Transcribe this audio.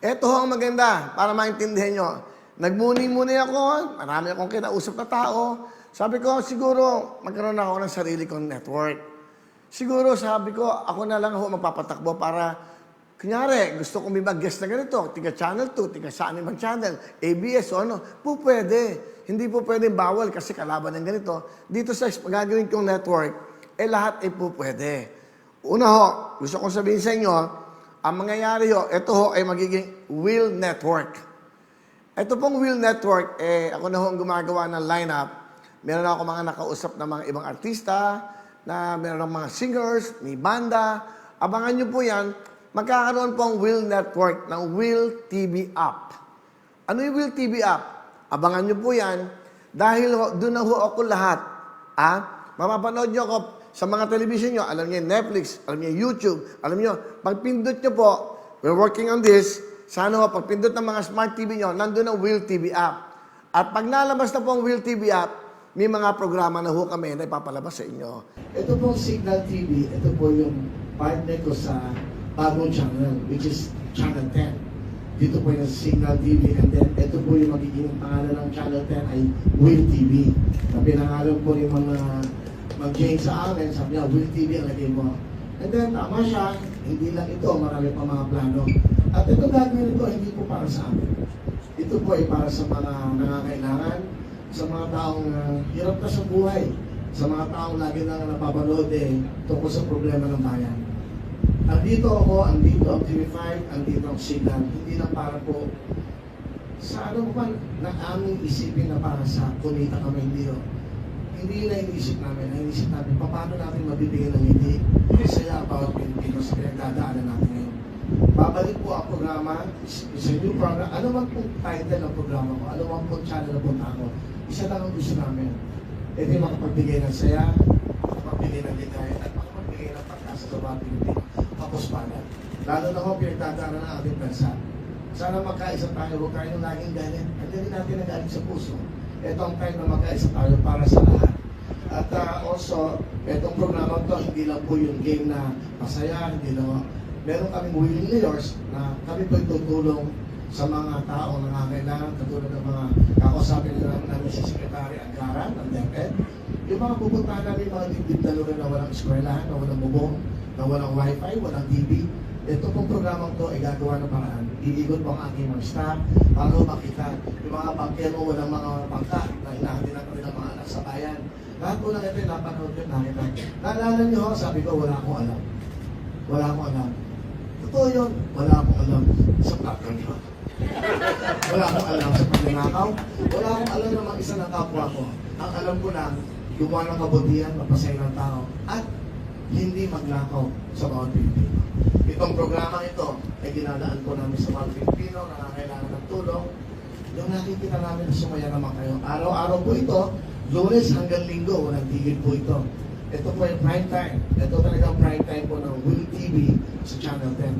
Ito ang maganda para maintindihan nyo. Nagmuni-muni ako, marami akong kinausap na tao. Sabi ko, siguro magkaroon ako ng sarili kong network. Siguro sabi ko, ako na lang ho magpapatakbo para, kunyari, gusto kong may mag-guest na ganito, tiga Channel 2, tiga saan ibang channel, ABS o ano, po pwede. Hindi po pwede bawal kasi kalaban ng ganito. Dito sa gagawin kong network, eh lahat ay po pwede. Una ho, gusto kong sabihin sa inyo, ang mangyayari ho, ito ho ay magiging Will Network. Ito pong Will Network, eh, ako na ho ang gumagawa ng lineup. Meron ako mga nakausap na mga ibang artista, na meron mga singers, may banda. Abangan nyo po yan. Magkakaroon po ang Will Network ng Will TV app. Ano yung Will TV app? Abangan nyo po yan. Dahil doon na ho ako lahat. Ah? Mapapanood nyo ako sa mga television nyo. Alam niyo Netflix, alam niyo YouTube. Alam niyo, pag pindot nyo po, we're working on this. Sana ho, pag pindot ng mga smart TV nyo, nandun ang Will TV app. At pag nalabas na po ang Will TV app, may mga programa na ho kami na ipapalabas sa inyo. Ito pong Signal TV, ito po yung partner ko sa bagong channel, which is Channel 10. Dito po yung Signal TV, and then ito po yung magiging pangalan ng Channel 10 ay Will TV. Na pinangalan po yung mga mag-gain sa amin, sabi niya, Will TV ang lagay mo. And then, tama siya, hindi lang ito, marami pa mga plano. At ito gagawin ito, hindi po para sa amin. Ito po ay para sa mga nangangailangan, sa mga taong uh, hirap na sa buhay, sa mga taong lagi nang napapanood eh, tungkol sa problema ng bayan. Andito ako, andito ang TV5, andito ang Signal. Hindi lang para po sa ano man na aming isipin na para sa kumita kami, hindi. Hindi na iniisip namin, ang iniisip namin, paano natin mabibigyan ng hindi saya about Pilipinos pinagdadaanan natin ngayon. Babalik po ang programa, is is a new program. Ano man po title ng programa ko, ano man po channel na punta ko, isa lang ang gusto namin. Ito yung makapagbigay ng saya, makapagbigay ng ligaya, at makapagbigay ng pagkasa sa mga Pilipino. Tapos pala. Lalo na ho, pinagdadaanan ng ating bansa. Sana magkaisa tayo, huwag tayo ng laging galit. Ang natin ang galit sa puso. Ito ang time na magkaisa tayo para sa lahat. At uh, also, itong programa to, hindi lang po yung game na masaya, hindi lang meron kaming willing layers na kami po tutulong sa mga tao na nangangailangan, katulad ng mga kakausapin na namin, namin si Secretary Anggaran ng DepEd. Yung mga pupuntahan namin mga dibdib na lugar na walang eskwelahan, na walang bubong, na walang wifi, walang TV. Ito pong programang to ay gagawa ng paraan. Iikot po ang aking mga staff para makita yung mga pagkero, walang mga pangka na hinahatid na kami ng mga anak sa bayan. Lahat po lang ito napanood ko nakita. Naalala niyo ho, sabi ko wala akong alam. Wala akong alam. Totoo yun, wala akong alam sa pagkakita. Wala akong alam sa pagnanakaw. Wala akong alam na mag-isa ng kapwa ko. Ang alam ko lang, gumawa ng kabutihan, mapasay ng tao, at hindi maglakaw sa bawat Pilipino. Itong programa ito ay ginadaan ko namin sa mga Pilipino na nangangailangan ng tulong. Yung nakikita namin na sumaya naman kayo. Araw-araw po ito, lunes hanggang linggo, walang tigil po ito. Ito po yung prime time. Ito talagang prime time po ng Will TV sa Channel 10.